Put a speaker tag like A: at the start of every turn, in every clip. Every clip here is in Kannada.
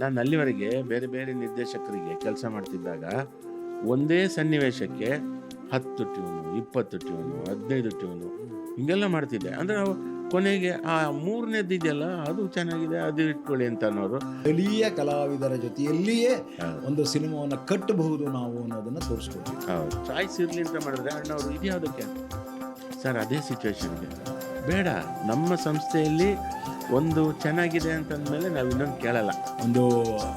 A: ನಾನು ಅಲ್ಲಿವರೆಗೆ ಬೇರೆ ಬೇರೆ ನಿರ್ದೇಶಕರಿಗೆ ಕೆಲಸ ಮಾಡ್ತಿದ್ದಾಗ ಒಂದೇ ಸನ್ನಿವೇಶಕ್ಕೆ ಹತ್ತು ಟ್ಯೂನು ಇಪ್ಪತ್ತು ಟ್ಯೂನು ಹದಿನೈದು ಟ್ಯೂನು ಹಿಂಗೆಲ್ಲ ಮಾಡ್ತಿದ್ದೆ. ಅಂದರೆ ನಾವು ಕೊನೆಗೆ ಆ ಮೂರನೇದ್ದು ಇದೆಯಲ್ಲ ಅದು ಚೆನ್ನಾಗಿದೆ ಅದು ಇಟ್ಕೊಳ್ಳಿ ಅಂತ ಅನ್ನೋರು
B: ಸ್ಥಳೀಯ ಕಲಾವಿದರ ಜೊತೆಯಲ್ಲಿಯೇ ಒಂದು ಸಿನಿಮಾವನ್ನು ಕಟ್ಟಬಹುದು ನಾವು ಅನ್ನೋದನ್ನು ತೋರಿಸ್ಕೊಡ್ತೀವಿ
A: ಚಾಯ್ಸ್ ಇರಲಿ ಅಂತ ಮಾಡಿದ್ರೆ ಅಣ್ಣವರು ಇದ್ಯಾವುದಕ್ಕೆ? ಸರ್ ಅದೇ ಸಿಚುವೇಶನ್ಗೆ ಬೇಡ ನಮ್ಮ ಸಂಸ್ಥೆಯಲ್ಲಿ ಒಂದು ಚೆನ್ನಾಗಿದೆ ಅಂತಂದಮೇಲೆ ನಾವು ಇನ್ನೊಂದು ಕೇಳಲ್ಲ.
B: ಒಂದು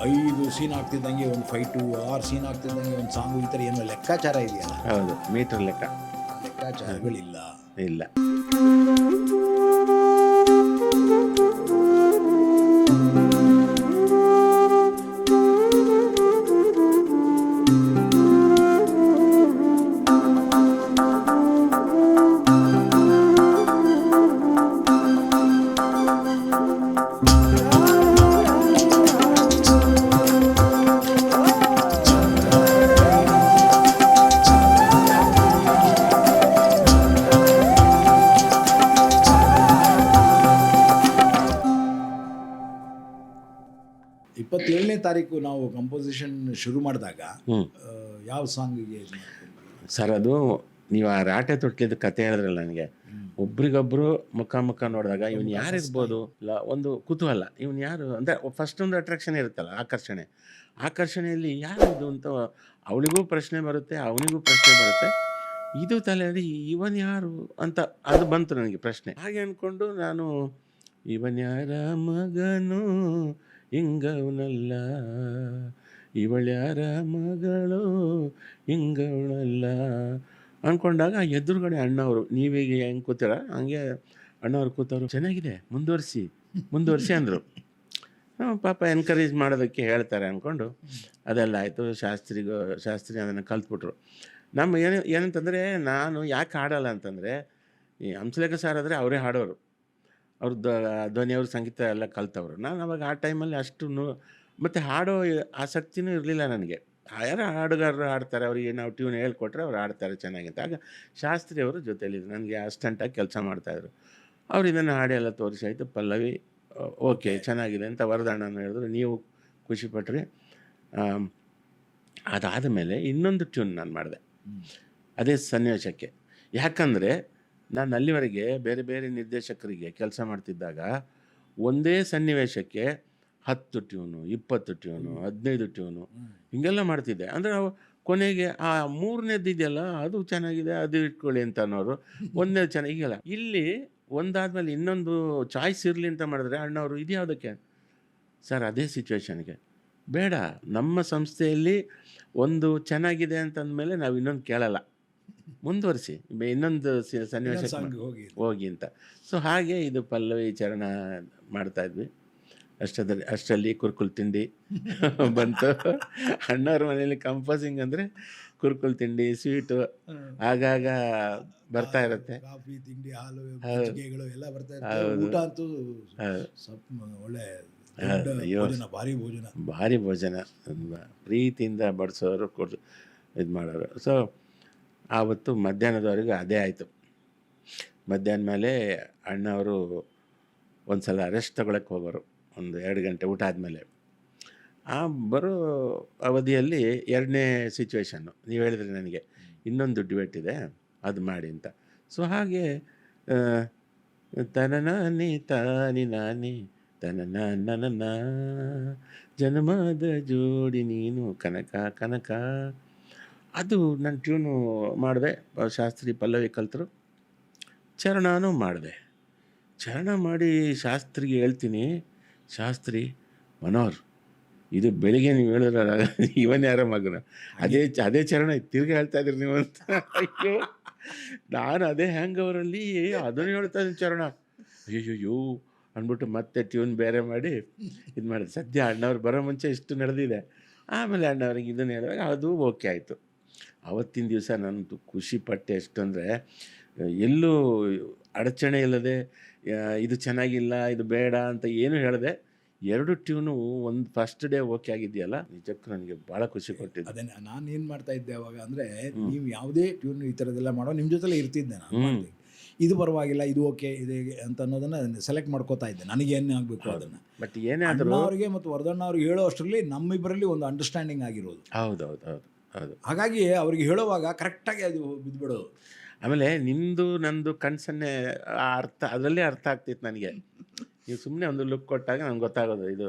B: ಐದು ಸೀನ್ ಆಗ್ತಿದ್ದಂಗೆ ಒಂದು ಫೈಟು ಆರು ಸೀನ್ ಆಗ್ತಿದ್ದಂಗೆ ಒಂದು ಸಾಂಗ್ ಈ ಥರ ಏನೋ ಲೆಕ್ಕಾಚಾರ ಇದೆಯಲ್ಲ?
A: ಹೌದು ಮೀಟರ್ ಲೆಕ್ಕ.
B: ಲೆಕ್ಕಾಚಾರಗಳಿಲ್ಲ.
A: ಇಲ್ಲ.
B: ಇಪ್ಪತ್ತೇಳನೇ ತಾರೀಕು ನಾವು ಕಂಪೋಸಿಷನ್ ಶುರು ಮಾಡಿದಾಗ ಯಾವ ಸಾಂಗಿಗೆ
A: ಸರ್ ಅದು ನೀವು ಆ ರಾಟೆ ತೊಟ್ಲಿದ ಕತೆ ಹೇಳಿದ್ರಲ್ಲ ನನಗೆ. ಒಬ್ರಿಗೊಬ್ರು ಮುಖ ಮುಖ ನೋಡಿದಾಗ ಇವನು ಯಾರು ಇರ್ಬೋದು? ಇಲ್ಲ ಒಂದು ಕುತೂಹಲ. ಇವನು ಯಾರು? ಅಂದರೆ ಫಸ್ಟ್ ಒಂದು ಅಟ್ರಾಕ್ಷನ್ ಇರುತ್ತಲ್ಲ ಆಕರ್ಷಣೆ. ಆಕರ್ಷಣೆಯಲ್ಲಿ ಯಾರು ಇದು ಅಂತ ಅವಳಿಗೂ ಪ್ರಶ್ನೆ ಬರುತ್ತೆ ಅವನಿಗೂ ಪ್ರಶ್ನೆ ಬರುತ್ತೆ. ಇದು ತಲೆಯಲ್ಲಿ ಇವನ್ ಯಾರು? ಅಂತ ಅದು ಬಂತು ನನಗೆ ಪ್ರಶ್ನೆ. ಹಾಗೆ ಅಂದ್ಕೊಂಡು ನಾನು ಇವನ್ ಯಾರ ಮಗನು? ಹಿಂಗವನಲ್ಲ ಇವಳ್ಯಾರ ಮಗಳು? ಹಿಂಗವಳಲ್ಲ ಅಂದ್ಕೊಂಡಾಗ ಎದುರುಗಡೆ ಅಣ್ಣವರು ನೀವೀಗ ಹೆಂಗೆ ಕೂತೀರ? ಹಂಗೆ ಅಣ್ಣವ್ರು ಕೂತವ್ರು. ಚೆನ್ನಾಗಿದೆ, ಮುಂದುವರಿಸಿ ಮುಂದುವರಿಸಿ ಅಂದರು. ಪಾಪ ಎನ್ಕರೇಜ್ ಮಾಡೋದಕ್ಕೆ ಹೇಳ್ತಾರೆ ಅಂದ್ಕೊಂಡು ಅದೆಲ್ಲ ಆಯಿತು. ಶಾಸ್ತ್ರಿಗೂ, ಶಾಸ್ತ್ರಿ ಅದನ್ನು ಕಲ್ತ್ಬಿಟ್ರು. ನಮ್ಮ ಏನು, ಏನಂತಂದರೆ, ನಾನು ಯಾಕೆ ಹಾಡಲ್ಲ ಅಂತಂದರೆ, ಈ ಹಂಸಲೇಖ ಸಾರ್ ಆದರೆ ಅವರೇ ಹಾಡೋರು. ಅವ್ರ ಧ್ವನಿಯವ್ರ ಸಂಗೀತ ಎಲ್ಲ ಕಲ್ತವ್ರು. ನಾನು ಅವಾಗ ಆ ಟೈಮಲ್ಲಿ ಅಷ್ಟು ಮತ್ತು ಹಾಡೋ ಆಸಕ್ತಿನೂ ಇರಲಿಲ್ಲ ನನಗೆ. ಯಾರು ಹಾಡುಗಾರರು ಹಾಡ್ತಾರೆ ಅವ್ರಿಗೆ ನಾವು ಟ್ಯೂನ್ ಹೇಳ್ಕೊಟ್ರೆ ಅವ್ರು ಹಾಡ್ತಾರೆ ಚೆನ್ನಾಗಿ ಅಂತ. ಆಗ ಶಾಸ್ತ್ರಿ ಅವರು ಜೊತೆಲಿದ್ರು. ನನಗೆ ಅಸ್ಟೆಂಟಾಗಿ ಕೆಲಸ ಮಾಡ್ತಾಯಿದ್ರು. ಅವ್ರು ಇದನ್ನು ಹಾಡೆಲ್ಲ ಎಲ್ಲ ತೋರಿಸಿ ಆಯಿತು ಪಲ್ಲವಿ ಓಕೆ ಚೆನ್ನಾಗಿದೆ ಅಂತ ವರದಣ್ಣನ ಹೇಳಿದ್ರು. ನೀವು ಖುಷಿಪಟ್ರಿ ಅದಾದ ಮೇಲೆ ಇನ್ನೊಂದು ಟ್ಯೂನ್ ನಾನು ಮಾಡಿದೆ. ಅದೇ ಸನ್ನಿವೇಶಕ್ಕೆ. ಯಾಕಂದರೆ ನಾನು ಅಲ್ಲಿವರೆಗೆ ಬೇರೆ ಬೇರೆ ನಿರ್ದೇಶಕರಿಗೆ ಕೆಲಸ ಮಾಡ್ತಿದ್ದಾಗ ಒಂದೇ ಸನ್ನಿವೇಶಕ್ಕೆ ಹತ್ತು ಟ್ಯೂನು ಇಪ್ಪತ್ತು ಟ್ಯೂನು ಹದಿನೈದು ಟ್ಯೂನು ಹಿಂಗೆಲ್ಲ ಮಾಡ್ತಿದ್ದೆ. ಅಂದರೆ ಕೊನೆಗೆ ಆ ಮೂರನೇದು ಇದೆಯಲ್ಲ ಅದು ಚೆನ್ನಾಗಿದೆ ಅದು ಇಟ್ಕೊಳ್ಳಿ ಅಂತ ಅನ್ನೋರು ಒಂದನೇ ಚೆನ್ನಾಗಿಲ್ಲ ಇಲ್ಲಿ ಒಂದಾದ್ಮೇಲೆ ಇನ್ನೊಂದು ಚಾಯ್ಸ್ ಇರಲಿ ಅಂತ ಮಾಡಿದ್ರೆ ಅಣ್ಣವರು ಇದ್ಯಾವುದಕ್ಕೆ ಸರ್ ಅದೇ ಸಿಚುವೇಶನ್ಗೆ. ಬೇಡ ನಮ್ಮ ಸಂಸ್ಥೆಯಲ್ಲಿ ಒಂದು ಚೆನ್ನಾಗಿದೆ ಅಂತಂದಮೇಲೆ ನಾವು ಇನ್ನೊಂದು ಕೇಳಲ್ಲ. ಮುಂದುವರಿಸಿ ಇನ್ನೊಂದು ಸನ್ನಿವೇಶ
B: ಹೋಗಿ
A: ಹೋಗಿ ಅಂತ. ಸೊ ಹಾಗೆ ಇದು ಪಲ್ಲವಿ ಚರಣ ಮಾಡ್ತಾ ಇದ್ವಿ. ಅಷ್ಟದಲ್ಲಿ ಅಷ್ಟರಲ್ಲಿ ಕುರ್ಕುಲ್ ತಿಂಡಿ ಬಂತು. ಅಣ್ಣವ್ರ ಮನೇಲಿ ಕಂಪೋಸಿಂಗ್ ಅಂದರೆ ಕುರ್ಕುಲ್ ತಿಂಡಿ ಸ್ವೀಟು ಆಗಾಗ ಬರ್ತಾ ಇರುತ್ತೆ.
B: ಕಾಫಿ ತಿಂಡಿ ಹಾಲು. ಎಲ್ಲ ಬರ್ತಾ. ಊಟ ಅಂತೂ ಸ್ವಲ್ಪ ಒಳ್ಳೆ ಭಾರಿ ಭೋಜನ.
A: ಭಾರಿ ಭೋಜನ. ಪ್ರೀತಿಯಿಂದ ಬಡಿಸೋರು ಕೊಡ್ ಇದು ಮಾಡೋರು. ಸೊ ಆವತ್ತು ಮಧ್ಯಾಹ್ನದವರೆಗೂ ಅದೇ ಆಯಿತು. ಮಧ್ಯಾಹ್ನ ಮೇಲೆ ಅಣ್ಣವರು ಒಂದು ಸಲ ರೆಸ್ಟ್ ತಗೊಳಕ್ಕೆ ಹೋಗೋರು, ಒಂದು ಎರಡು ಗಂಟೆ ಊಟ ಆದಮೇಲೆ. ಆ ಬರೋ ಅವಧಿಯಲ್ಲಿ ಎರಡನೇ ಸಿಚುವೇಶನ್ನು ನೀವು ಹೇಳಿದ್ರಿ ನನಗೆ, ಇನ್ನೊಂದು ಡಿಬೇಟ್ ಇದೆ, ಅದು ಮಾಡಿ ಅಂತ. ಸೊ ಹಾಗೆ ತನ ನಾನಿ ತಾನಿ, ನಾನಿ ತನ ನನ್ನ ಜನ್ಮದ ಜೋಡಿ ನೀನು ಕನಕ ಕನಕ ಅದು ನಾನು ಟ್ಯೂನು ಮಾಡಿದೆ ಶಾಸ್ತ್ರಿ ಪಲ್ಲವಿ ಕಲ್ತರು ಚರಣನೂ ಮಾಡಿದೆ. ಚರಣ ಮಾಡಿ ಶಾಸ್ತ್ರಿಗೆ ಹೇಳ್ತೀನಿ, ಶಾಸ್ತ್ರಿ, ಮನೋಹರ್, ಇದು ಬೆಳಿಗ್ಗೆ ನೀವು ಹೇಳಿದ್ರಲ್ಲ ಇವನ್ ಯಾರ ಮಗನ? ಅದೇ ಅದೇ ಚರಣ, ತಿರ್ಗಿ ಹೇಳ್ತಾ ಇದ್ರಿ ನೀವು ಅಂತ. ಅಯ್ಯೋ, ನಾನು ಅದೇ ಹ್ಯಾಂಗ್ ಅವರಲ್ಲಿ ಅದನ್ನು ಹೇಳ್ತಾ ಇದ್ದೀನಿ ಚರಣ. ಅಯ್ಯೋ ಅಂದ್ಬಿಟ್ಟು ಮತ್ತೆ ಟ್ಯೂನ್ ಬೇರೆ ಮಾಡಿ ಇದು ಮಾಡಿದೆ ಸದ್ಯ ಅಣ್ಣವ್ರು ಬರೋ ಮುಂಚೆ ಇಷ್ಟು ನಡೆದಿದೆ. ಆಮೇಲೆ ಅಣ್ಣವ್ರಿಗೆ ಇದನ್ನು ಹೇಳಿದಾಗ ಅದು ಓಕೆ ಆಯಿತು. ಅವತ್ತಿನ ದಿವಸ ನಾನು ಖುಷಿ ಪಟ್ಟೆ ಎಷ್ಟಂದರೆ ಎಲ್ಲೂ ಅಡಚಣೆ ಇಲ್ಲದೆ ಇದು ಚೆನ್ನಾಗಿಲ್ಲ ಇದು ಬೇಡ ಅಂತ ಏನು ಹೇಳಿದೆ ಎರಡು ಟ್ಯೂನು ಒಂದು ಫಸ್ಟ್ ಡೇ ಓಕೆ ಆಗಿದೆಯಲ್ಲ ನಿಜಕ್ಕೂ ನನಗೆ ಭಾಳ ಖುಷಿ ಕೊಟ್ಟಿದ್ದೆ.
B: ಅದನ್ನ ನಾನು ಏನು ಮಾಡ್ತಾ ಇದ್ದೆ ಅವಾಗ ಅಂದರೆ ನೀವು ಯಾವುದೇ ಟ್ಯೂನ್ ಈ ಥರದ್ದೆಲ್ಲ ಮಾಡೋ ನಿಮ್ಮ ಜೊತೆಲೇ ಇರ್ತಿದ್ದೆ ನಾನು. ಇದು ಪರವಾಗಿಲ್ಲ ಇದು ಓಕೆ ಇದೆ ಅಂತ ಅನ್ನೋದನ್ನು ಸೆಲೆಕ್ಟ್ ಮಾಡ್ಕೋತಾ ಇದ್ದೆ ನನಗೆ ಏನೇ ಆಗಬೇಕು ಅದನ್ನು.
A: ಬಟ್ ಏನೇ ಆದರೂ
B: ಅವರಿಗೆ ಮತ್ತು ವರದಣ್ಣ ಅವ್ರಿಗೆ ಹೇಳೋ ಅಷ್ಟರಲ್ಲಿ ನಮ್ಮಿಬ್ಬರಲ್ಲಿ ಒಂದು ಅಂಡರ್ಸ್ಟ್ಯಾಂಡಿಂಗ್ ಆಗಿರೋದು.
A: ಹೌದು ಹೌದು ಹೌದು.
B: ಹಾಗಾಗಿ ಅವ್ರಿಗೆ ಹೇಳುವಾಗ ಕರೆಕ್ಟಾಗಿ ಅದು ಬಿದ್ದುಬಿಡೋದು
A: ಆಮೇಲೆ ನಿಮ್ಮದು ನಂದು ಕಣ್ಸನ್ನೇ ಆ ಅರ್ಥ ಅದರಲ್ಲೇ ಅರ್ಥ ಆಗ್ತಿತ್ತು ನನಗೆ. ನೀವು ಸುಮ್ಮನೆ ಒಂದು ಲುಕ್ ಕೊಟ್ಟಾಗ ನಂಗೆ ಗೊತ್ತಾಗೋದು ಇದು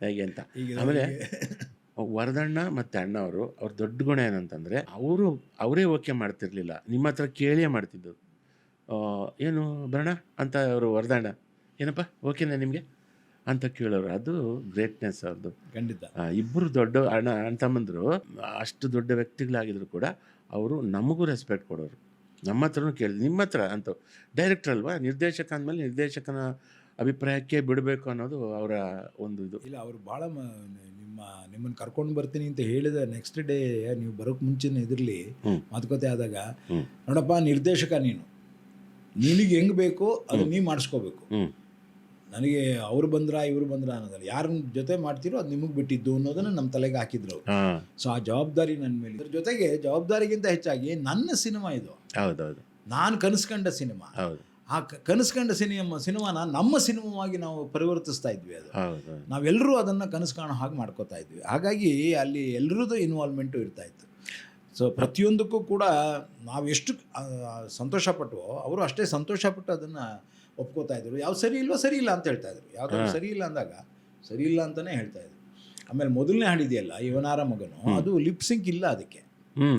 A: ಹೇಗೆ ಅಂತ.
B: ಈಗ
A: ಆಮೇಲೆ ವರದಣ್ಣ ಮತ್ತು ಅಣ್ಣವರು ಅವ್ರ ದೊಡ್ಡ ಗುಣ ಏನಂತಂದರೆ ಅವರು ಅವರೇ ಓಕೆ ಮಾಡ್ತಿರ್ಲಿಲ್ಲ. ನಿಮ್ಮ ಹತ್ರ ಕೇಳಿಯೇ ಮಾಡ್ತಿದ್ದು. ಏನು ಬರೋಣ ಅಂತ ಅವರು ವರದಣ್ಣ. ಏನಪ್ಪ? ಓಕೆನಾ ನಿಮಗೆ? ಅಂತ ಕೇಳೋರು ಅದು ಗ್ರೇಟ್ನೆಸ್ ಅವ್ರದ್ದು
B: ಖಂಡಿತ.
A: ಇಬ್ಬರು ದೊಡ್ಡ ಅಣ್ಣ ಅಣ್ಣ ತಮ್ಮಂದರು ಅಷ್ಟು ದೊಡ್ಡ ವ್ಯಕ್ತಿಗಳಾಗಿದ್ರು ಕೂಡ ಅವರು ನಮಗೂ ರೆಸ್ಪೆಕ್ಟ್ ಕೊಡೋರು. ನಮ್ಮ ಹತ್ರನೂ ಕೇಳಿದ್ರು ನಿಮ್ಮ ಹತ್ರ ಅಂತ ಡೈರೆಕ್ಟರ್ ಅಲ್ವಾ? ನಿರ್ದೇಶಕ ಅಂದಮೇಲೆ ನಿರ್ದೇಶಕನ ಅಭಿಪ್ರಾಯಕ್ಕೆ ಬಿಡಬೇಕು ಅನ್ನೋದು ಅವರ ಒಂದು ಇದು.
B: ಇಲ್ಲ ಅವರು ಭಾಳ ನಿಮ್ಮ ನಿಮ್ಮನ್ನು ಕರ್ಕೊಂಡು ಬರ್ತೀನಿ ಅಂತ ಹೇಳಿದ ನೆಕ್ಸ್ಟ್ ಡೇ ನೀವು ಬರೋಕ್ಕೆ ಮುಂಚೆನೇ ಇದರಲ್ಲಿ. ಮಾತುಕತೆ ಆದಾಗ. ನೋಡಪ್ಪ ನಿರ್ದೇಶಕ ನೀನು. ನಿನಗೆ ಹೆಂಗೆ ಬೇಕೋ ಅದು ನೀವು ಮಾಡಿಸ್ಕೋಬೇಕು. ನನಗೆ ಅವ್ರು ಬಂದ್ರ ಇವ್ರು ಬಂದ್ರ ಅನ್ನೋದಲ್ಲ. ಯಾರ ಜೊತೆ ಮಾಡ್ತೀರೋ ಅದು ನಿಮಗೆ ಬಿಟ್ಟಿದ್ದು ಅನ್ನೋದನ್ನ ನಮ್ಮ ತಲೆಗೆ ಹಾಕಿದ್ರು ಅವರು. ಸೊ ಆ ಜವಾಬ್ದಾರಿ ನನ್ನ ಮೇಲೆ ಇದ್ರ ಜೊತೆಗೆ ಜವಾಬ್ದಾರಿಗಿಂತ ಹೆಚ್ಚಾಗಿ ನನ್ನ ಸಿನಿಮಾ ಇದು.
A: ಹೌದೌದು.
B: ನಾನು ಕನಸ್ಕಂಡ ಸಿನಿಮಾ.
A: ಹೌದು.
B: ಆ ಕನಸ್ಕಂಡ ಸಿನಿಮಾ ಸಿನಿಮಾನ ನಮ್ಮ ಸಿನಿಮಾವಾಗಿ ನಾವು ಪರಿವರ್ತಿಸ್ತಾ ಇದ್ವಿ ಅದು.
A: ಹೌದು
B: ನಾವೆಲ್ಲರೂ ಅದನ್ನ ಕನಸು ಕಾಣೋ ಹಾಗೆ ಮಾಡ್ಕೋತಾ ಇದ್ವಿ. ಹಾಗಾಗಿ ಅಲ್ಲಿ ಎಲ್ಲರದ್ದು ಇನ್ವಾಲ್ವ್ಮೆಂಟು ಇರ್ತಾ ಇತ್ತು. ಸೊ ಪ್ರತಿಯೊಂದಕ್ಕೂ ಕೂಡ ನಾವು ಎಷ್ಟು ಪಟ್ಟವೋ ಅವರು ಅಷ್ಟೇ ಸಂತೋಷಪಟ್ಟು ಅದನ್ನು ಒಪ್ಕೋತಾ ಇದ್ರು. ಯಾವ್ದು ಸರಿ ಇಲ್ವೋ ಸರಿ ಇಲ್ಲ ಅಂತ ಹೇಳ್ತಾ ಇದ್ರು. ಯಾವ್ದಾದ್ರು ಸರಿ ಇಲ್ಲ ಅಂದಾಗ ಸರಿ ಇಲ್ಲ ಅಂತಾನೆ ಹೇಳ್ತಾ ಇದ್ರು. ಆಮೇಲೆ ಮೊದಲನೇ ಹಾಡಿದೆಯಲ್ಲ ಇವನಾರ ಮಗನು ಅದು ಲಿಪ್ ಸಿಂಕ್ ಇಲ್ಲ ಅದಕ್ಕೆ.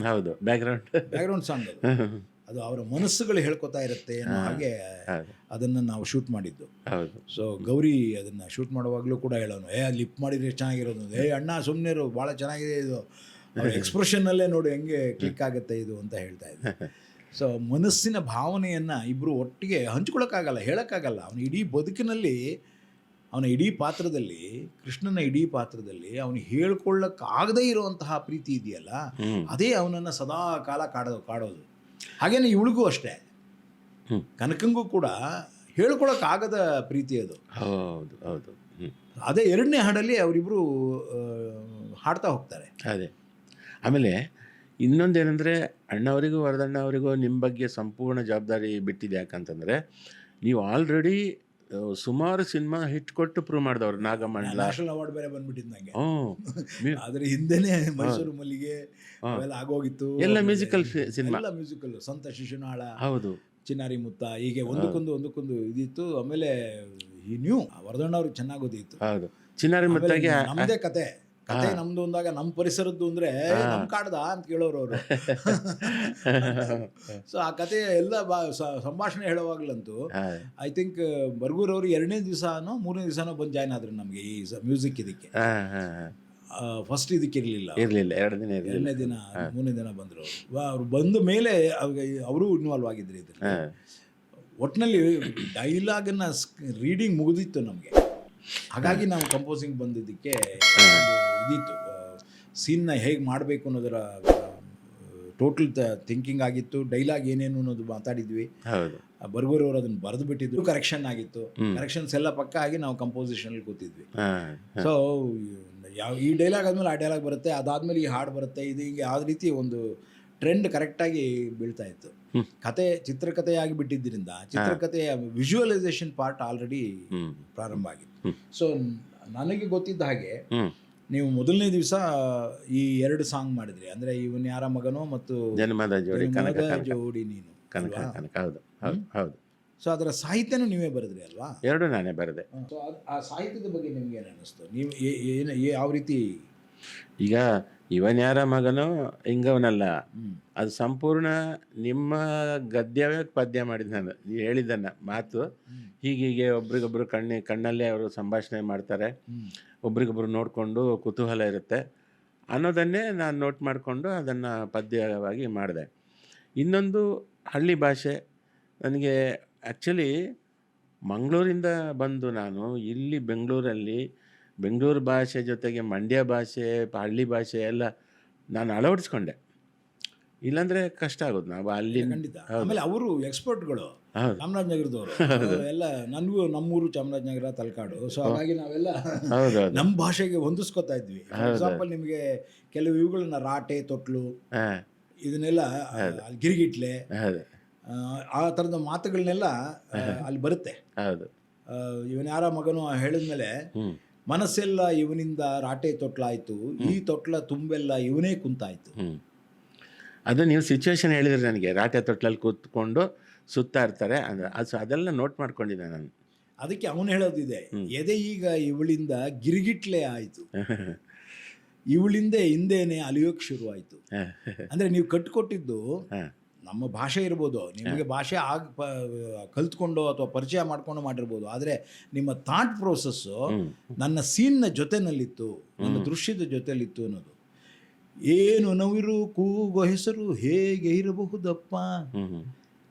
A: ಹೌದು. ಬ್ಯಾಕ್ಗ್ರೌಂಡ್
B: ಬ್ಯಾಕ್ಗ್ರೌಂಡ್ ಸಾಂಗ್ ಅದು. ಅದು ಅವರ ಮನಸ್ಸುಗಳು ಹೇಳ್ಕೊತಾ ಇರುತ್ತೆ ಅನ್ನೋ ಹಾಗೆ ಅದನ್ನ ನಾವು ಶೂಟ್ ಮಾಡಿದ್ದು. ಸೊ ಗೌರಿ ಅದನ್ನ ಶೂಟ್ ಮಾಡುವಾಗಲೂ ಕೂಡ ಹೇಳೋನು ಏ ಲಿಪ್ ಮಾಡಿದ್ರೆ ಚೆನ್ನಾಗಿರೋದು. ಏ ಅಣ್ಣ ಸುಮ್ಮನೆ ಭಾಳ ಚೆನ್ನಾಗಿದೆ ಇದು. ಎಕ್ಸ್ಪ್ರೆಷನ್ನಲ್ಲೇ ನೋಡು ಹೆಂಗೆ ಕ್ಲಿಕ್ ಆಗುತ್ತೆ ಇದು ಅಂತ ಹೇಳ್ತಾ ಇದ್ದೆ ಸೊ ಮನಸ್ಸಿನ ಭಾವನೆಯನ್ನು ಇಬ್ಬರು ಒಟ್ಟಿಗೆ ಹಂಚ್ಕೊಳ್ಳೋಕ್ಕಾಗಲ್ಲ ಹೇಳೋಕ್ಕಾಗಲ್ಲ. ಅವನ ಇಡೀ ಬದುಕಿನಲ್ಲಿ ಅವನ ಇಡೀ ಪಾತ್ರದಲ್ಲಿ ಕೃಷ್ಣನ ಇಡೀ ಪಾತ್ರದಲ್ಲಿ ಅವನು ಹೇಳ್ಕೊಳ್ಳೋಕ್ಕಾಗದೇ ಇರುವಂತಹ ಪ್ರೀತಿ ಇದೆಯಲ್ಲ ಅದೇ ಅವನನ್ನು ಸದಾ ಕಾಲ ಕಾಡೋದು ಕಾಡೋದು. ಹಾಗೇನೆ ಇವಳಿಗೂ ಅಷ್ಟೇ. ಕನಕಂಗೂ ಕೂಡ ಹೇಳ್ಕೊಳಕ್ಕಾಗದ ಪ್ರೀತಿ ಅದು.
A: ಹೌದು ಹೌದು.
B: ಅದೇ ಎರಡನೇ ಹಾಡಲ್ಲಿ ಅವರಿಬ್ಬರು ಹಾಡ್ತಾ ಹೋಗ್ತಾರೆ.
A: ಅದೇ. ಆಮೇಲೆ ಇನ್ನೊಂದೇನೆಂದರೆ ಅಣ್ಣವರಿಗೂ ವರದಣ್ಣ ಅವರಿಗೂ ನಿಮ್ಮ ಬಗ್ಗೆ ಸಂಪೂರ್ಣ ಜವಾಬ್ದಾರಿ ಬಿಟ್ಟಿದೆ ಯಾಕಂತಂದರೆ ನೀವು ಆಲ್ರೆಡಿ ಸುಮಾರು ಸಿನಿಮಾ ಹಿಟ್ ಕೊಟ್ಟು ಪ್ರೂವ್ ಮಾಡಿದವ್ರು ನಾಗಮಂಡಲ
B: ನ್ಯಾಷನಲ್ ಅವಾರ್ಡ್ ಬೇರೆ ಬಂದ್ಬಿಟ್ಟಿದ್ದು ನಂಗೆ.
A: ಹ್ಞೂ
B: ಅದ್ರ ಹಿಂದೆನೆ ಮೈಸೂರು ಮಲ್ಲಿಗೆ ಅವೆಲ್ಲ ಆಗೋಗಿತ್ತು.
A: ಎಲ್ಲ ಮ್ಯೂಸಿಕಲ್ ಸಿನಿಮಾ.
B: ಎಲ್ಲ ಮ್ಯೂಸಿಕಲ್ ಸಂತ ಶಿಶುನಾಳ
A: ಹೌದು.
B: ಚಿನ್ನಾರಿ ಮುತ್ತ ಹೀಗೆ ಒಂದಕ್ಕೊಂದು ಒಂದಕ್ಕೊಂದು ಇದಿತ್ತು. ಆಮೇಲೆ ಈ ನ್ಯೂ ವರದಣ್ಣ ಅವ್ರಿಗೆ ಚೆನ್ನಾಗಿ ಗೊತ್ತಿತ್ತು.
A: ಹೌದು. ಚಿನ್ನಾರಿ ಮುತ್ತಾಗೆ
B: ನಮ್ದೇ ಕತೆ. ಕತೆ ನಮ್ದು ಅಂದಾಗ ನಮ್ಮ ಪರಿಸರದ್ದು ಅಂದ್ರೆ "ಏ, ನಮ್ ಕಾಡ್ದ? ಅಂತ ಕೇಳೋರು ಅವರು. ಸೊ ಆ ಕತೆ ಎಲ್ಲ ಸಂಭಾಷಣೆ ಹೇಳುವಾಗ್ಲಂತೂ ಐ ಥಿಂಕ್ ಬರ್ಗೂರ್ ಅವರು ಎರಡನೇ ದಿವಸನೋ ಮೂರನೇ ದಿವಸನೋ ಬಂದು ಜಾಯ್ನ್ ಆದ್ರು ನಮಗೆ ಈ ಮ್ಯೂಸಿಕ್ ಇದಕ್ಕೆ. ಫಸ್ಟ್ ಇದಕ್ಕೆ ಇರಲಿಲ್ಲ.
A: ಇರಲಿಲ್ಲ ಎರಡು ದಿನ
B: ಎರಡನೇ ದಿನ ಮೂರನೇ ದಿನ ಬಂದರು ಅವ್ರು. ಬಂದ ಮೇಲೆ ಅವರು ಇನ್ವಾಲ್ವ್ ಆಗಿದ್ರು ಇದ್ರಲ್ಲಿ.
A: ಒಟ್ನಲ್ಲಿ
B: ಒಟ್ಟಿನಲ್ಲಿ ಡೈಲಾಗನ್ನು ರೀಡಿಂಗ್ ಮುಗಿದಿತ್ತು ನಮಗೆ. ಹಾಗಾಗಿ ನಾವು ಕಂಪೋಸಿಂಗ್ ಬಂದಿದ್ದಕ್ಕೆ ಇದಿತ್ತು ಸೀನ್ನ ಹೇಗೆ ಮಾಡಬೇಕು ಅನ್ನೋದರ ಟೋಟಲ್ ಥಿಂಕಿಂಗ್ ಆಗಿತ್ತು ಡೈಲಾಗ್ ಏನೇನು ಅನ್ನೋದು ಮಾತಾಡಿದ್ವಿ.
A: ಹೌದು.
B: ಅದನ್ನ ಅವರು ಅದನ್ನು ಬರೆದು ಬಿಟ್ಟಿದ್ರು ಕರೆಕ್ಷನ್ ಆಗಿತ್ತು ಕರೆಕ್ಷನ್ಸ್ ಎಲ್ಲ ಪಕ್ಕ ಆಗಿ ನಾವು ಕಂಪೋಸಿಷನಲ್ಲಿ ಕೂತಿದ್ವಿ. ಸೊ ಯಾವ ಈ ಡೈಲಾಗ್ ಆದ್ಮೇಲೆ ಆ ಡೈಲಾಗ್ ಬರುತ್ತೆ ಅದಾದ್ಮೇಲೆ ಈ ಹಾಡು ಬರುತ್ತೆ ಇದು ಹಿಂಗೆ ಯಾವ ರೀತಿ ಒಂದು ಟ್ರೆಂಡ್ ಕರೆಕ್ಟಾಗಿ ಬೀಳ್ತಾ ಇತ್ತು. ಕತೆ ಚಿತ್ರಕಥೆಯಾಗಿ ಬಿಟ್ಟಿದ್ದರಿಂದ ಚಿತ್ರಕಥೆಯ ವಿಜುವಲೈಸೇಷನ್ ಪಾರ್ಟ್ ಆಲ್ರೆಡಿ ಪ್ರಾರಂಭ ಆಗಿತ್ತು. ಸೊ ನನಗೆ ಗೊತ್ತಿದ್ದ ಹಾಗೆ ನೀವು ಮೊದಲನೇ ದಿವಸ ಈ ಎರಡು ಸಾಂಗ್ ಮಾಡಿದ್ರಿ. ಅಂದರೆ ಇವನ್ ಯಾರ ಮಗನೋ ಮತ್ತು
A: ಜನ್ಮದ ಜೋಡಿ ಕನಕ
B: ಜೋಡಿ ನೀನು.
A: ಕನಕ ಕನಕ ಹೌದು ಹೌದು ಹೌದು.
B: ಸೊ ಅದರ ಸಾಹಿತ್ಯನೂ ನೀವೇ ಬರೆದ್ರಿ ಅಲ್ವಾ?
A: ಎರಡು ನಾನೇ ಬರೆದೆ.
B: ಸೊ ಆ ಸಾಹಿತ್ಯದ ಬಗ್ಗೆ ನಿಮ್ಗೆ ಏನು ಅನ್ನಿಸ್ತು ನೀವು ಏನು ಯಾವ ರೀತಿ
A: ಈಗ ಇವನ್ ಯಾರ ಮಗನೋ ಹಿಂಗವನಲ್ಲ ಅದು ಸಂಪೂರ್ಣ ನಿಮ್ಮ ಗದ್ಯವೇ ಪದ್ಯ ಮಾಡಿದ ನಾನು. ನೀವು ಹೇಳಿದ್ದನ್ನ ಮಾತು. ಹೀಗೀಗೆ ಒಬ್ರಿಗೊಬ್ರು ಕಣ್ಣಿ ಕಣ್ಣಲ್ಲೇ ಅವರು ಸಂಭಾಷಣೆ ಮಾಡ್ತಾರೆ. ಒಬ್ರಿಗೊಬ್ರು ನೋಡಿಕೊಂಡು ಕುತೂಹಲ ಇರುತ್ತೆ. ಅನ್ನೋದನ್ನೇ ನಾನು ನೋಟ್ ಮಾಡಿಕೊಂಡು ಅದನ್ನು ಪದ್ಯವಾಗಿ ಮಾಡಿದೆ. ಇನ್ನೊಂದು ಹಳ್ಳಿ ಭಾಷೆ. ನನಗೆ ಆ್ಯಕ್ಚುಲಿ ಮಂಗಳೂರಿಂದ ಬಂದು ನಾನು ಇಲ್ಲಿ ಬೆಂಗಳೂರಲ್ಲಿ ಬೆಂಗಳೂರು ಭಾಷೆ ಜೊತೆಗೆ ಮಂಡ್ಯ ಭಾಷೆ ಹಳ್ಳಿ ಭಾಷೆ ಎಲ್ಲ ನಾನು ಅಳವಡಿಸ್ಕೊಂಡೆ. ಇಲ್ಲಾಂದ್ರೆ ಕಷ್ಟ ಆಗೋದು. ನಾವು ಅಲ್ಲಿ
B: ಖಂಡಿತ. ಆಮೇಲೆ ಅವರು ಎಕ್ಸ್ಪರ್ಟ್ಗಳು ಚಾಮರಾಜನಗರದವರು. ಎಲ್ಲ ನನಗೂ ನಮ್ಮೂರು ಚಾಮರಾಜನಗರ ತಲಕಾಡು. ಸೊ ಹಾಗಾಗಿ ನಾವೆಲ್ಲ ನಮ್ಮ ಭಾಷೆಗೆ ಹೊಂದಿಸ್ಕೊತಾ ಇದ್ವಿ. ಎಕ್ಸಾಂಪಲ್ ನಿಮಗೆ ಕೆಲವು ಇವುಗಳನ್ನ ರಾಟೆ ತೊಟ್ಲು ಇದನ್ನೆಲ್ಲ ಗಿರಿಗಿಟ್ಲೆ ಆ, ಆ ಥರದ ಮಾತುಗಳನ್ನೆಲ್ಲ ಅಲ್ಲಿ ಬರುತ್ತೆ.
A: ಹೌದು.
B: ಇವನ್ ಯಾರ ಮಗನು ಹೇಳಿದ್ಮೇಲೆ ಮನಸ್ಸೆಲ್ಲ ಇವನಿಂದ ರಾಟೆ ತೊಟ್ಲಾಯ್ತು ಈ ತೊಟ್ಲ ತುಂಬೆಲ್ಲ ಇವನೇ ಕುಂತಾಯ್ತು.
A: ಅದು ನೀವು ಸಿಚುವೇಶನ್ ಹೇಳಿದ್ರಿ ನನಗೆ ರಾಟೆ ತೊಟ್ಲಲ್ಲಿ ಕೂತ್ಕೊಂಡು ಸುತ್ತಾ ಇರ್ತಾರೆ ಅಂದ್ರೆ ಅದು ಅದೆಲ್ಲ ನೋಟ್ ಮಾಡ್ಕೊಂಡಿದ್ದೆ ನಾನು.
B: ಅದಕ್ಕೆ ಅವನು ಹೇಳೋದಿದೆ ಎದೆ ಈಗ ಇವಳಿಂದ ಗಿರಿಗಿಟ್ಲೆ ಆಯಿತು. ಇವಳಿಂದ ಹಿಂದೇನೆ ಅಲಿಯೋಕ್ ಶುರುವಾಯಿತು. ಅಂದರೆ ನೀವು ಕಟ್ಟಿಕೊಟ್ಟಿದ್ದು ನಮ್ಮ ಭಾಷೆ ಇರ್ಬೋದು ನಿಮಗೆ ಭಾಷೆ ಆಗ ಪ ಕಲ್ತ್ಕೊಂಡು ಅಥವಾ ಪರಿಚಯ ಮಾಡ್ಕೊಂಡು ಮಾಡಿರ್ಬೋದು ಆದರೆ ನಿಮ್ಮ ಥಾಟ್ ಪ್ರೋಸೆಸ್ಸು ನನ್ನ ಸೀನ್ನ ಜೊತೆನಲ್ಲಿತ್ತು ನನ್ನ ದೃಶ್ಯದ ಜೊತೆಲಿತ್ತು ಅನ್ನೋದು. ಏನು ನವಿರು ಕೂಗೋ ಹೆಸರು ಹೇಗೆ ಇರಬಹುದಪ್ಪ?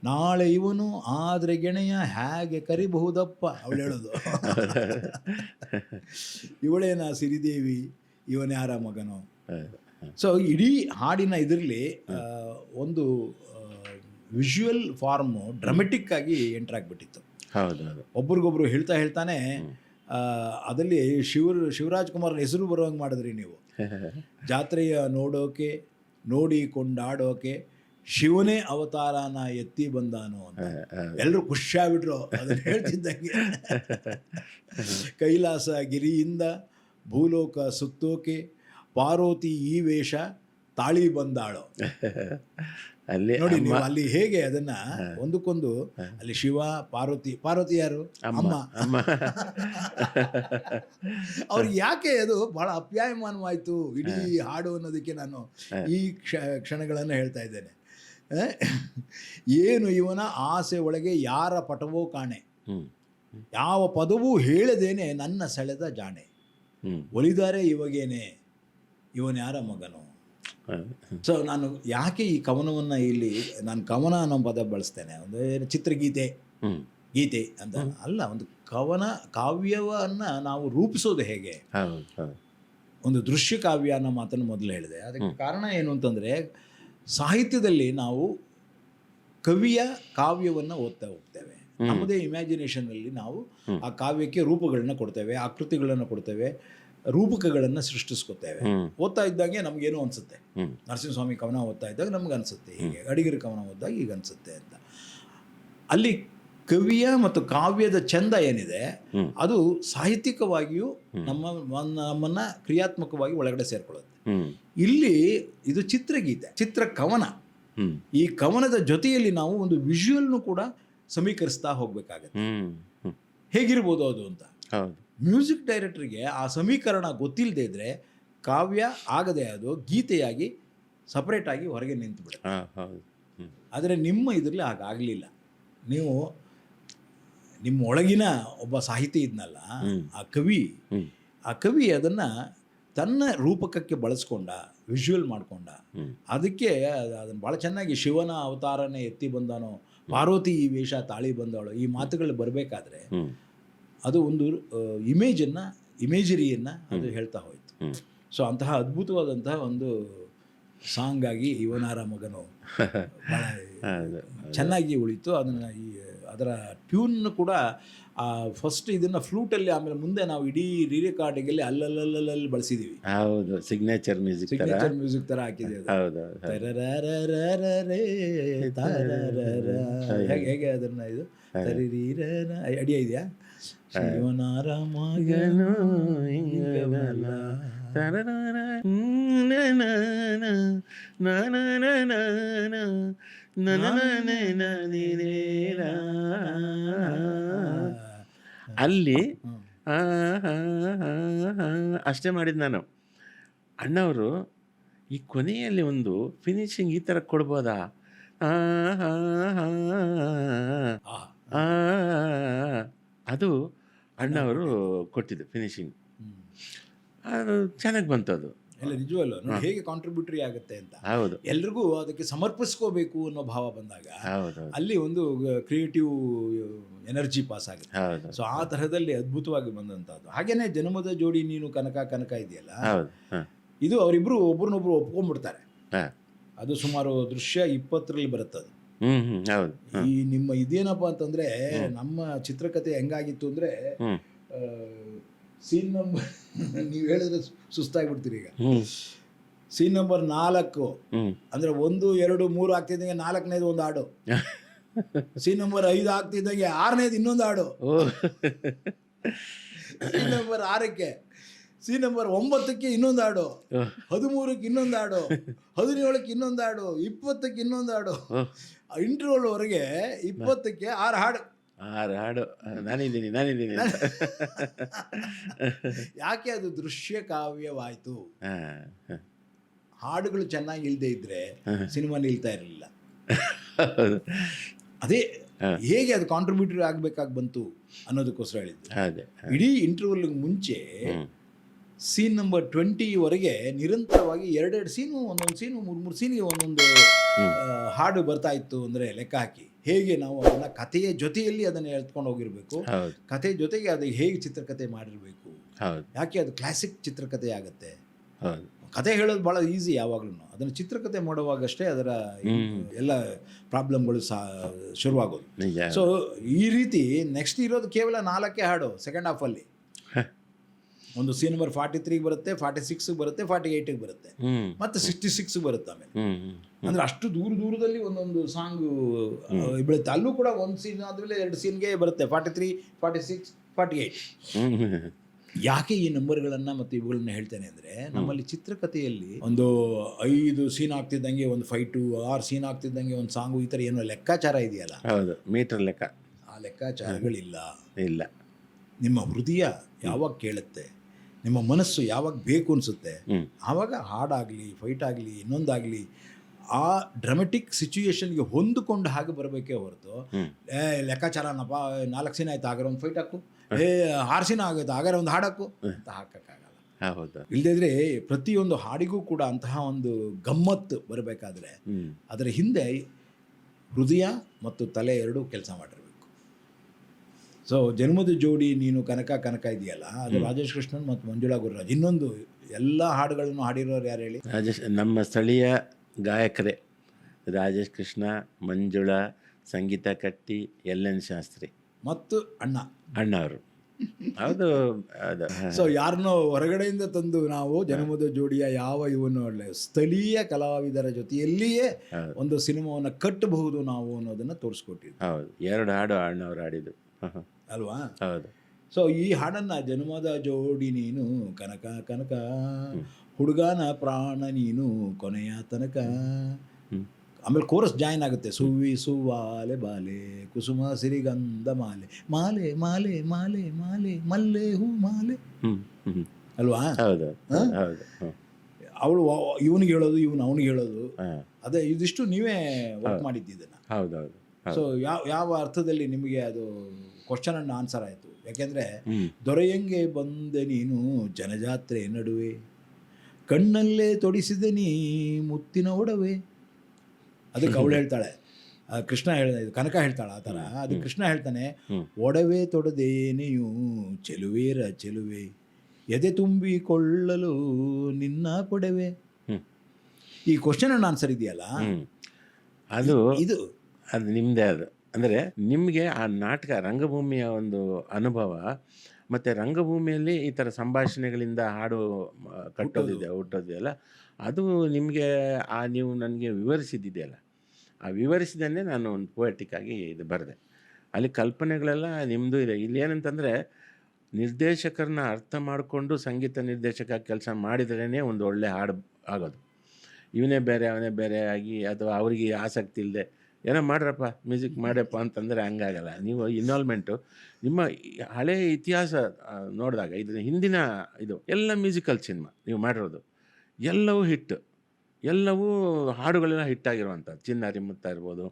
B: ನಾಳೆ ಇವನು ಆದರೆ ಗೆಣೆಯ ಹೇಗೆ ಕರಿಬಹುದಪ್ಪ? ಅವಳು ಹೇಳೋದು. ಇವಳೇನ ಸಿರಿದೇವಿ ಇವನ್ಯಾರ ಮಗನು?
A: ಮಗನೋ
B: ಸೊ ಇಡೀ ಹಾಡಿನ ಇದರಲ್ಲಿ ಒಂದು ವಿಜುವಲ್ ಫಾರ್ಮು ಡ್ರಮೆಟಿಕ್ ಆಗಿ ಎಂಟರ್ ಆಗಿಬಿಟ್ಟಿತ್ತು.
A: ಹೌದು
B: ಒಬ್ರಿಗೊಬ್ರು ಹೇಳ್ತಾ ಹೇಳ್ತಾನೆ ಅದರಲ್ಲಿ ಶಿವ ಶಿವರ್ ಶಿವರಾಜ್ ಕುಮಾರ್ ಹೆಸರು ಬರೋಂಗೆ ಮಾಡಿದ್ರಿ ನೀವು. ಜಾತ್ರೆಯ ನೋಡೋಕೆ ನೋಡಿ ಕೊಂಡಾಡೋಕೆ ಶಿವನೇ ಅವತಾರನ ಎತ್ತಿ ಬಂದಾನು ಅಂತ. ಎಲ್ಲರೂ ಖುಷಿಯಾಗ್ಬಿಟ್ರು ಅದನ್ನ ಹೇಳ್ತಿದ್ದಂಗೆ. ಕೈಲಾಸ ಗಿರಿಯಿಂದ ಭೂಲೋಕ ಸುತ್ತೋಕೆ ಪಾರ್ವತಿ ಈ ವೇಷ ತಾಳಿ ಬಂದಾಳು.
A: ಅಲ್ಲಿ
B: ನೋಡಿ ನೀವು ಅಲ್ಲಿ ಹೇಗೆ ಅದನ್ನ ಒಂದಕ್ಕೊಂದು ಅಲ್ಲಿ ಶಿವ ಪಾರ್ವತಿ ಪಾರ್ವತಿ ಯಾರು? ಅಮ್ಮ.
A: ಅಮ್ಮ.
B: ಅವ್ರಿಗೆ ಯಾಕೆ ಅದು ಬಹಳ ಅಪ್ಯಾಯಮಾನವಾಯಿತು? ಇಡೀ ಹಾಡು ಅನ್ನೋದಕ್ಕೆ ನಾನು ಈ ಕ್ಷ ಕ್ಷಣಗಳನ್ನು ಹೇಳ್ತಾ ಇದ್ದೇನೆ. ಏನು ಇವನ ಆಸೆ ಒಳಗೆ ಯಾರ ಪಟವೋ ಕಾಣೆ. ಯಾವ ಪದವೂ ಹೇಳದೇನೆ ನನ್ನ ಸೆಳೆದ ಜಾಣೆ. ಒಲಿದಾರೆ ಇವಾಗೇನೆ. ಇವನ್ ಯಾರ ಮಗನು? ಸೊ ನಾನು ಯಾಕೆ ಈ ಕವನವನ್ನ ಇಲ್ಲಿ ನಾನು ಕವನ ಅನ್ನೋ ಪದ ಬಳಸ್ತೇನೆ? ಒಂದು ಏನು ಚಿತ್ರಗೀತೆ ಗೀತೆ ಅಂತ. ಅಲ್ಲ ಒಂದು ಕವನ ಕಾವ್ಯವನ್ನ ನಾವು ರೂಪಿಸೋದು ಹೇಗೆ? ಒಂದು ದೃಶ್ಯ ಕಾವ್ಯ ಅನ್ನೋ ಮಾತನ್ನು ಮೊದಲು ಹೇಳಿದೆ. ಅದಕ್ಕೆ ಕಾರಣ ಏನು ಅಂತಂದ್ರೆ ಸಾಹಿತ್ಯದಲ್ಲಿ ನಾವು ಕವಿಯ ಕಾವ್ಯವನ್ನ ಓದ್ತಾ ಹೋಗ್ತೇವೆ. ನಮ್ಮದೇ ಇಮ್ಯಾಜಿನೇಷನಲ್ಲಿ ನಾವು ಆ ಕಾವ್ಯಕ್ಕೆ ರೂಪಗಳನ್ನ ಕೊಡ್ತೇವೆ ಆಕೃತಿಗಳನ್ನು ಕೊಡ್ತೇವೆ. ರೂಪಕಗಳನ್ನು ಸೃಷ್ಟಿಸ್ಕೊತೇವೆ. ಓದ್ತಾ ಇದ್ದಾಗೆ ನಮಗೇನೋ ಅನಿಸುತ್ತೆ. ನರಸಿಂಹಸ್ವಾಮಿ ಕವನ ಓದ್ತಾ ಇದ್ದಾಗ ನಮ್ಗೆ ಅನಿಸುತ್ತೆ ಹೀಗೆ ಅಡಿಗರ ಕವನ ಓದಿದಾಗ ಈಗ ಅನಿಸುತ್ತೆ ಅಂತ. ಅಲ್ಲಿ ಕವಿಯ ಮತ್ತು ಕಾವ್ಯದ ಚಂದ ಏನಿದೆ. ಅದು ಸಾಹಿತ್ಯಿಕವಾಗಿಯೂ ನಮ್ಮ ನಮ್ಮನ್ನು ಕ್ರಿಯಾತ್ಮಕವಾಗಿ ಒಳಗಡೆ ಸೇರ್ಕೊಳ್ಳುತ್ತೆ. ಇಲ್ಲಿ ಇದು ಚಿತ್ರಗೀತೆ ಚಿತ್ರ ಕವನ. ಈ ಕವನದ ಜೊತೆಯಲ್ಲಿ ನಾವು ಒಂದು ವಿಜುವಲ್ನು ಕೂಡ ಸಮೀಕರಿಸ್ತಾ ಹೋಗ್ಬೇಕಾಗತ್ತೆ. ಹೇಗಿರ್ಬೋದು ಅದು ಅಂತ?
A: ಹೌದು.
B: ಮ್ಯೂಸಿಕ್ ಡೈರೆಕ್ಟ್ರಿಗೆ ಆ ಸಮೀಕರಣ ಗೊತ್ತಿಲ್ಲದೆ ಇದ್ದರೆ ಕಾವ್ಯ ಆಗದೆ ಅದು ಗೀತೆಯಾಗಿ ಸಪ್ರೇಟಾಗಿ ಹೊರಗೆ ನಿಂತು ಬಿಡುತ್ತೆ.
A: ಹಾಂ ಹೌದು. ಹ್ಞೂ
B: ಆದರೆ ನಿಮ್ಮ ಇದರಲ್ಲಿ ಹಾಗಾಗಲಿಲ್ಲ. ನೀವು ನಿಮ್ಮ ಒಳಗಿನ ಒಬ್ಬ ಸಾಹಿತಿ ಇದ್ನಲ್ಲ ಆ ಕವಿ ಆ ಕವಿ ಅದನ್ನ ತನ್ನ ರೂಪಕಕ್ಕೆ ಬಳಸ್ಕೊಂಡ ವಿಜುವಲ್ ಮಾಡಿಕೊಂಡ.
A: ಅದಕ್ಕೆ
B: ಅದನ್ನು ಭಾಳ ಚೆನ್ನಾಗಿ ಶಿವನ ಅವತಾರನೇ ಎತ್ತಿ ಬಂದಾನೋ ಪಾರ್ವತಿ ಈ ವೇಷ ತಾಳಿ ಬಂದವಳು ಈ ಮಾತುಗಳು ಬರಬೇಕಾದ್ರೆ ಅದು ಒಂದು ಇಮೇಜನ್ನು ಇಮೇಜರಿಯನ್ನು ಅದು ಹೇಳ್ತಾ ಹೋಯಿತು. ಸೊ ಅಂತಹ ಅದ್ಭುತವಾದಂತಹ ಒಂದು ಸಾಂಗ್ ಆಗಿ ಇವನಾರ ಮಗನು ಚೆನ್ನಾಗಿ ಉಳಿತು. ಅದನ್ನು ಈ ಅದರ ಟ್ಯೂನ್ ಕೂಡ ಆ ಫಸ್ಟ್ ಇದನ್ನು ಫ್ಲೂಟಲ್ಲಿ ಆಮೇಲೆ ಮುಂದೆ ನಾವು ಇಡೀ ರೀ ರೆಕಾರ್ಡಿಂಗಲ್ಲಿ ಅಲ್ಲಲ್ಲಲ್ಲಲ್ಲಿ ಬಳಸಿದೀವಿ.
A: ಹೌದು ಸಿಗ್ನೇಚರ್ ಮ್ಯೂಸಿಕ್
B: ಸಿಗ್ನೇಚರ್ ಮ್ಯೂಸಿಕ್ ತರ ಹಾಕಿದ್ದೀವಿ.
A: ಹೌದು.
B: ಹೇಗೆ ಹೇಗೆ? ಅದನ್ನ ಇದು? ಅಡಿಯ ಇದೆಯಾ?
A: ಅಲ್ಲಿ ಅಷ್ಟೇ ಮಾಡಿದ್ದು ನಾನು. ಅಣ್ಣವರು ಈ ಕೊನೆಯಲ್ಲಿ ಒಂದು ಫಿನಿಶಿಂಗ್ ಈ ಥರ ಕೊಡ್ಬೋದಾ? ಆ. ಆ, ಅಣ್ಣ ಅದು ಅಣ್ಣವರು ಕೊಟ್ಟಿದ್ದು ಫಿನಿಶಿಂಗ್. ಅದು ಚೆನ್ನಾಗಿ ಬಂತು ಅದು
B: ಎಲ್ಲ ನಿಜವಲ್ಲ ಹೇಗೆ ಕಾಂಟ್ರಿಬ್ಯೂಟರಿ ಆಗುತ್ತೆ ಅಂತ.
A: ಹೌದು.
B: ಎಲ್ರಿಗೂ ಅದಕ್ಕೆ ಸಮರ್ಪಿಸ್ಕೋಬೇಕು ಅನ್ನೋ ಭಾವ ಬಂದಾಗ
A: ಹೌದು
B: ಅಲ್ಲಿ ಒಂದು ಕ್ರಿಯೇಟಿವ್ ಎನರ್ಜಿ ಪಾಸ್ ಆಗುತ್ತೆ. ಸೊ ಆ ತರಹದಲ್ಲಿ ಅದ್ಭುತವಾಗಿ ಬಂದಂಥದ್ದು. ಹಾಗೇನೆ ಜನ್ಮದ ಜೋಡಿ ನೀನು ಕನಕ ಕನಕ ಇದೆಯಲ್ಲ ಇದು ಅವರಿಬ್ರು ಒಬ್ರನ್ನೊಬ್ರು ಒಪ್ಕೊಂಡ್ಬಿಡ್ತಾರೆ. ಅದು ಸುಮಾರು ದೃಶ್ಯ ಇಪ್ಪತ್ತರಲ್ಲಿ ಬರುತ್ತೆ ಅದು
A: ಹ್ಞೂ ಹ್ಞೂ ಹೌದು.
B: ಈ ನಿಮ್ಮ ಇದೇನಪ್ಪ ಅಂತಂದ್ರೆ ನಮ್ಮ ಚಿತ್ರಕಥೆ ಹೆಂಗಾಗಿತ್ತು ಅಂದ್ರೆ ಸೀನ್ ನಂಬರ್ ನೀವು ಹೇಳಿದ್ರೆ ಸುಸ್ತಾಗ್ಬಿಡ್ತೀರಿ ಈಗ. ಸೀನ್ ನಂಬರ್ ನಾಲ್ಕು. ಅಂದ್ರೆ ಒಂದು ಎರಡು ಮೂರು ಆಗ್ತಿದ್ದಂಗೆ ನಾಲ್ಕನೇದು ಒಂದು ಹಾಡು. ಸೀನ್ ನಂಬರ್ ಐದು ಆಗ್ತಿದ್ದಂಗೆ ಆರನೇದು ಇನ್ನೊಂದು ಹಾಡು.
A: ಓ.
B: ಸೀನ್ ನಂಬರ್ ಆರಕ್ಕೆ ಸೀನ್ ನಂಬರ್ ಒಂಬತ್ತಕ್ಕೆ ಇನ್ನೊಂದು ಹಾಡು. ಹದಿಮೂರಕ್ಕೆ ಇನ್ನೊಂದು ಹಾಡು. ಹದಿನೇಳಕ್ಕೆ ಇನ್ನೊಂದು ಹಾಡು. ಇಪ್ಪತ್ತಕ್ಕೆ ಇನ್ನೊಂದು ಹಾಡು. ಇಂಟರ್ವಲ್ ವರೆಗೆ ಇಪ್ಪತ್ತಕ್ಕೆ ಆರು ಹಾಡು.
A: ಆರು ಹಾಡು. ನಾನಿದ್ದೀನಿ ನಾನಿದ್ದೀನಿ
B: ಯಾಕೆ ಅದು ದೃಶ್ಯ ಕಾವ್ಯವಾಯಿತು? ಹಾಡುಗಳು ಚೆನ್ನಾಗಿ ಇಲ್ಲದೆ ಇದ್ರೆ ಸಿನಿಮಾ ನಿಲ್ತಾ ಇರಲಿಲ್ಲ. ಅದೇ ಹೇಗೆ ಅದು ಕಾಂಟ್ರಿಬ್ಯೂಟರ್ ಆಗಬೇಕಾಗಿ ಬಂತು ಅನ್ನೋದಕ್ಕೋಸ್ಕರ ಹೇಳಿದ್ದು. ಇಡೀ ಇಂಟರ್ವಲ್ ಮುಂಚೆ ಸೀನ್ ನಂಬರ್ ಟ್ವೆಂಟಿವರೆಗೆ ನಿರಂತರವಾಗಿ ಎರಡೆರಡು ಸೀನು ಒಂದೊಂದು ಸೀನು ಮೂರು ಮೂರು ಸೀನಿಗೆ ಒಂದೊಂದು. ಹಾಡು ಬರ್ತಾ ಇತ್ತು ಅಂದರೆ ಲೆಕ್ಕ ಹಾಕಿ. ಹೇಗೆ ನಾವು ಅದನ್ನು ಕಥೆಯ ಜೊತೆಯಲ್ಲಿ ಅದನ್ನು ಎಳ್ಕೊಂಡು ಹೋಗಿರಬೇಕು. ಕಥೆ ಜೊತೆಗೆ ಅದು ಹೇಗೆ ಚಿತ್ರಕಥೆ ಮಾಡಿರಬೇಕು. ಯಾಕೆ ಅದು ಕ್ಲಾಸಿಕ್ ಚಿತ್ರಕಥೆ ಆಗುತ್ತೆ?
A: ಹೌದು.
B: ಕತೆ ಹೇಳೋದು ಭಾಳ ಈಸಿ ಯಾವಾಗಲೂ ಅದನ್ನು ಚಿತ್ರಕಥೆ ಮಾಡುವಾಗಷ್ಟೇ ಅದರ ಎಲ್ಲ ಪ್ರಾಬ್ಲಮ್ಗಳು ಸಹ ಶುರುವಾಗೋದು. ಸೊ ಈ ರೀತಿ ನೆಕ್ಸ್ಟ್ ಇರೋದು ಕೇವಲ ನಾಲ್ಕೇ ಹಾಡು ಸೆಕೆಂಡ್ ಹಾಫಲ್ಲಿ ಒಂದು ಸೀನ್ ನಂಬರ್ ಫಾರ್ಟಿ ತ್ರೀಗೆ ಬರುತ್ತೆ ಫಾರ್ಟಿ ಸಿಕ್ಸ್ ಬರುತ್ತೆ ಫಾರ್ಟಿ ಏಯ್ಟಿಗೆ ಬರುತ್ತೆ. ಮತ್ತೆ ಸಿಕ್ಸ್ಟಿ ಸಿಕ್ಸ್ ಬರುತ್ತೆ ಆಮೇಲೆ. ಅಂದ್ರೆ ಅಷ್ಟು ದೂರ ದೂರದಲ್ಲಿ ಒಂದೊಂದು ಸಾಂಗ್ ಬೀಳುತ್ತೆ ಅಲ್ಲೂ ಕೂಡ ಒಂದು ಸೀನ್ ಆದಮೇಲೆ ಎರಡು ಸೀನ್ಗೆ ಬರುತ್ತೆ forty three forty six forty eight
A: ಹ್ಞೂ
B: ಯಾಕೆ ಈ ನಂಬರ್ಗಳನ್ನು ಮತ್ತು ಇವುಗಳನ್ನ ಹೇಳ್ತೇನೆ ಅಂದರೆ ನಮ್ಮಲ್ಲಿ ಚಿತ್ರಕಥೆಯಲ್ಲಿ ಒಂದು ಐದು ಸೀನ್ ಆಗ್ತಿದ್ದಂಗೆ ಒಂದು ಫೈಟು ಆರು ಸೀನ್ ಆಗ್ತಿದ್ದಂಗೆ ಒಂದು ಸಾಂಗು ಈ ಥರ ಏನೋ ಲೆಕ್ಕಾಚಾರ ಇದೆಯಲ್ಲ?
A: ಹೌದು ಮೀಟರ್ ಲೆಕ್ಕ.
B: ಆ ಲೆಕ್ಕಾಚಾರಗಳಿಲ್ಲ.
A: ಇಲ್ಲ.
B: ನಿಮ್ಮ ಹೃದಯ ಯಾವಾಗ ಕೇಳುತ್ತೆ? ನಿಮ್ಮ ಮನಸ್ಸು ಯಾವಾಗ ಬೇಕು ಅನಿಸುತ್ತೆ ಆವಾಗ ಹಾಡಾಗಲಿ ಫೈಟ್ ಆಗಲಿ ಇನ್ನೊಂದಾಗಲಿ ಆ ಡ್ರಮೆಟಿಕ್ ಸಿಚುಯೇಷನ್ಗೆ ಹೊಂದಿಕೊಂಡು ಹಾಗೆ ಬರಬೇಕೇ ಹೊರತು. ಏ ಲೆಕ್ಕಾಚಾರನಪ್ಪ ನಾಲ್ಕು ಸೀನ್ ಆಯ್ತು ಆಗಾರ ಒಂದು ಫೈಟ್ ಹಾಕು. ಏ ಆರು ಸಿನ ಆಗೋಯ್ತು ಆಗಾರ ಒಂದು ಹಾಡಾಕು ಅಂತ ಹಾಕೋಕ್ಕಾಗಲ್ಲ
A: ಹೌದು.
B: ಇಲ್ಲದಿದ್ರೆ ಪ್ರತಿಯೊಂದು ಹಾಡಿಗೂ ಕೂಡ ಅಂತಹ ಒಂದು ಗಮ್ಮತ್ತು ಬರಬೇಕಾದ್ರೆ ಅದರ ಹಿಂದೆ ಹೃದಯ ಮತ್ತು ತಲೆ ಎರಡೂ ಕೆಲಸ ಮಾಡಿರಬೇಕು. ಸೊ ಜನ್ಮದ ಜೋಡಿ ನೀನು ಕನಕ ಕನಕ ಇದೆಯಲ್ಲ ಅದು ರಾಜೇಶ್ ಕೃಷ್ಣನ್ ಮತ್ತು ಮಂಜುಳಾ ಗುರುರಾಜ್ ಇನ್ನೊಂದು ಎಲ್ಲ ಹಾಡುಗಳನ್ನು ಹಾಡಿರೋರು ಯಾರು ಹೇಳಿ?
A: ರಾಜೇಶ್ ನಮ್ಮ ಸ್ಥಳೀಯ ಗಾಯಕರೇ ರಾಜೇಶ್ ಕೃಷ್ಣ ಮಂಜುಳಾ ಸಂಗೀತ ಕಟ್ಟಿ ಎಲ್ ಎನ್ ಶಾಸ್ತ್ರಿ.
B: ಮತ್ತು ಅಣ್ಣ.
A: ಅಣ್ಣವರು ಹೌದು ಅದು
B: ಸೊ ಯಾರನ್ನೋ ಹೊರಗಡೆಯಿಂದ ತಂದು ನಾವು ಜನ್ಮದ ಜೋಡಿಯ ಯಾವ ಇವನು ಒಳ್ಳೆ ಸ್ಥಳೀಯ ಕಲಾವಿದರ ಜೊತೆಯಲ್ಲಿಯೇ
A: ಹೌದು.
B: ಒಂದು ಸಿನಿಮಾವನ್ನು ಕಟ್ಟಬಹುದು ನಾವು ಅನ್ನೋದನ್ನು ತೋರಿಸ್ಕೊಟ್ಟಿದ್ವಿ
A: ಹೌದು ಎರಡು ಹಾಡು ಅಣ್ಣವ್ರು ಹಾಡಿದ್ದು.
B: ಅಲ್ವಾ?
A: ಹೌದು.
B: ಸೊ ಈ ಹಾಡನ್ನು ಜನ್ಮದ ಜೋಡಿ ನೀನು ಕನಕ ಕನಕ ಹುಡುಗನ ಪ್ರಾಣ ನೀನು ಕೊನೆಯ ತನಕ. ಆಮೇಲೆ ಕೋರಸ್ ಜಾಯಿನ್ ಆಗುತ್ತೆ. ಸುವಿ ಸುವಾಲೆ ಬಾಲೆ ಕುಸುಮ ಸಿರಿಗಂಧ ಮಾಲೆ. ಮಾಲೆ ಮಾಲೆ ಮಾಲೆ ಮಾಲೆ ಮಲ್ಲೆ ಹೂ ಮಾಲೆ. ಅಲ್ವಾ?
A: ಹೌದು ಹೌದು ಹ್ಮ್.
B: ಅವಳು ಇವನಿಗೆ ಹೇಳೋದು ಇವನು ಅವನಿಗೆ ಹೇಳೋದು. ಅದೇ ಇದಿಷ್ಟು ನೀವೇ ವರ್ಕ್ ಮಾಡಿದ್ದಿದ್ದನ್ನು ಸೊ ಯಾವ ಯಾವ ಅರ್ಥದಲ್ಲಿ ನಿಮಗೆ ಅದು ಕ್ವಶನ್ ಅಂಡ್ ಆನ್ಸರ್ ಆಯಿತು. ಯಾಕೆಂದರೆ ದೊರೆಯಂಗೆ ಬಂದೆ ನೀನು ಜನಜಾತ್ರೆ ನಡುವೆ. ಕಣ್ಣಲ್ಲೇ ತೊಡಿಸಿದೆ ನೀ ಮುತ್ತಿನ ಒಡವೆ. ಅದಕ್ಕೆ ಅವಳು ಹೇಳ್ತಾಳೆ. ಕೃಷ್ಣ ಹೇಳ ಕನಕ ಹೇಳ್ತಾಳೆ ಆ ಥರ. ಅದು ಕೃಷ್ಣ ಹೇಳ್ತಾನೆ. ಒಡವೆ ತೊಡದೇನೆಯೂ ಚೆಲುವೇರ ಚೆಲುವೆ. ಎದೆ ತುಂಬಿಕೊಳ್ಳಲು ನಿನ್ನ
A: ಕೊಡವೆ.
B: ಈ ಕ್ವಶನ್ ಅಂಡ್ ಆನ್ಸರ್ ಇದೆಯಲ್ಲ?
A: ಅದು
B: ಇದು
A: ಅದು ನಿಮ್ಮದೇ ಅದು. ಅಂದರೆ ನಿಮಗೆ ಆ ನಾಟಕ ರಂಗಭೂಮಿಯ ಒಂದು ಅನುಭವ ಮತ್ತು ರಂಗಭೂಮಿಯಲ್ಲಿ ಈ ಥರ ಸಂಭಾಷಣೆಗಳಿಂದ ಹಾಡು ಕಟ್ಟೋದಿದೆ ಹುಟ್ಟೋದಿದೆಯಲ್ಲ ಅದು ನಿಮಗೆ ಆ ನೀವು ನನಗೆ ವಿವರಿಸಿದ್ದಿದೆಯಲ್ಲ ಆ ವಿವರಿಸಿದನ್ನೇ ನಾನು ಒಂದು ಪೋಯಟಿಕ್ಕಾಗಿ ಆಗಿ ಇದು ಬರೆದೆ. ಅಲ್ಲಿ ಕಲ್ಪನೆಗಳೆಲ್ಲ ನಿಮ್ಮದು ಇದೆ. ಇಲ್ಲಿ ಏನಂತಂದರೆ ನಿರ್ದೇಶಕರನ್ನ ಅರ್ಥ ಮಾಡಿಕೊಂಡು ಸಂಗೀತ ನಿರ್ದೇಶಕ ಕೆಲಸ ಮಾಡಿದ್ರೇ ಒಂದು ಒಳ್ಳೆ ಹಾಡು ಆಗೋದು. ಇವನೇ ಬೇರೆ ಅವನೇ ಬೇರೆ ಆಗಿ ಅಥವಾ ಅವರಿಗೆ ಆಸಕ್ತಿ ಇಲ್ಲದೆ ಏನೋ ಮಾಡ್ರಪ್ಪ ಮ್ಯೂಸಿಕ್ ಮಾಡ್ಯಪ್ಪ ಅಂತಂದರೆ ಹಂಗಾಗಲ್ಲ. ನೀವು ಇನ್ವಾಲ್ವ್ಮೆಂಟು ನಿಮ್ಮ ಹಳೆಯ ಹಳೆ ಇತಿಹಾಸ ನೋಡಿದಾಗ ಇದು ಹಿಂದಿನ ಇದು, ಎಲ್ಲ ಮ್ಯೂಸಿಕಲ್ ಸಿನಿಮಾ ನೀವು ಮಾಡಿರೋದು, ಎಲ್ಲವೂ ಹಿಟ್ ಎಲ್ಲವೂ ಹಾಡುಗಳೆಲ್ಲ ಹಿಟ್ಟಾಗಿರುವಂಥದ್ದು ಚಿನ್ನಾರಿ ಮುತ್ತ ಇರ್ಬೋದು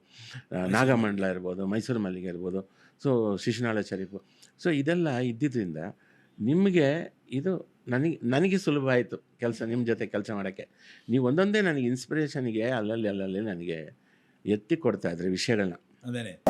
A: ನಾಗಮಂಡಲ ಇರ್ಬೋದು, ಮೈಸೂರು ಮಲ್ಲಿಗೆ ಇರ್ಬೋದು ಸೊ ಶಿಶುನಾಳ ಶರೀಫು. ಸೊ ಇದೆಲ್ಲ ಇದ್ದಿದ್ದರಿಂದ ನಿಮಗೆ ಇದು ನನಗೆ ನನಗೆ ಸುಲಭ ಆಯಿತು, ಕೆಲಸ ನಿಮ್ಮ ಜೊತೆ ಕೆಲಸ ಮಾಡೋಕ್ಕೆ. ನೀವು ಒಂದೊಂದೇ ನನಗೆ ಇನ್ಸ್ಪಿರೇಷನ್ಗೆ ಅಲ್ಲಲ್ಲಿ ಅಲ್ಲಲ್ಲಿ ನನಗೆ ಎತ್ತಿ ಕೊಡ್ತಾ ಇದ್ರೆ ವಿಷಯಗಳನ್ನ.
B: ಅದೇನೆ.